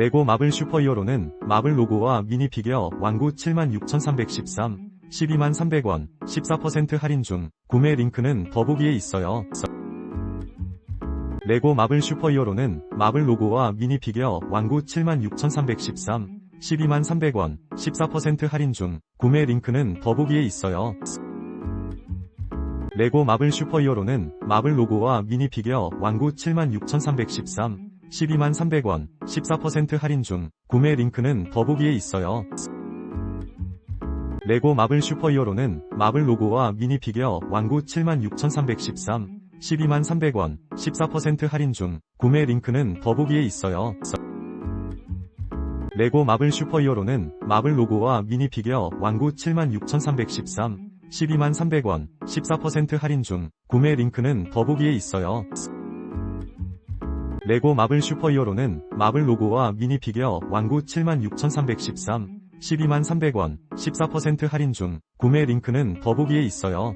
레고 마블 슈퍼히어로는 마블 로고와 미니 피규어 완구 76,313, 12만 300원, 14% 할인 중, 구매 링크는 더보기에 있어요. 레고 마블 슈퍼히어로는 마블 로고와 미니 피규어 완구 76,313, 12만 300원, 14% 할인 중, 구매 링크는 더보기에 있어요. 레고 마블 슈퍼히어로는 마블 로고와 미니 피규어 완구 76,313, 12만 300원, 14% 할인 중, 구매 링크는 더보기에 있어요. 레고 마블 슈퍼히어로는 마블 로고와 미니 피규어 완구 76,313, 12만 300원, 14% 할인 중, 구매 링크는 더보기에 있어요. 레고 마블 슈퍼히어로는 마블 로고와 미니 피규어 완구 76,313, 12만 300원, 14% 할인 중, 구매 링크는 더보기에 있어요. 레고 마블 슈퍼히어로는 마블 로고와 미니 피규어 완구 76,313, 12만 300원, 14% 할인 중, 구매 링크는 더보기에 있어요.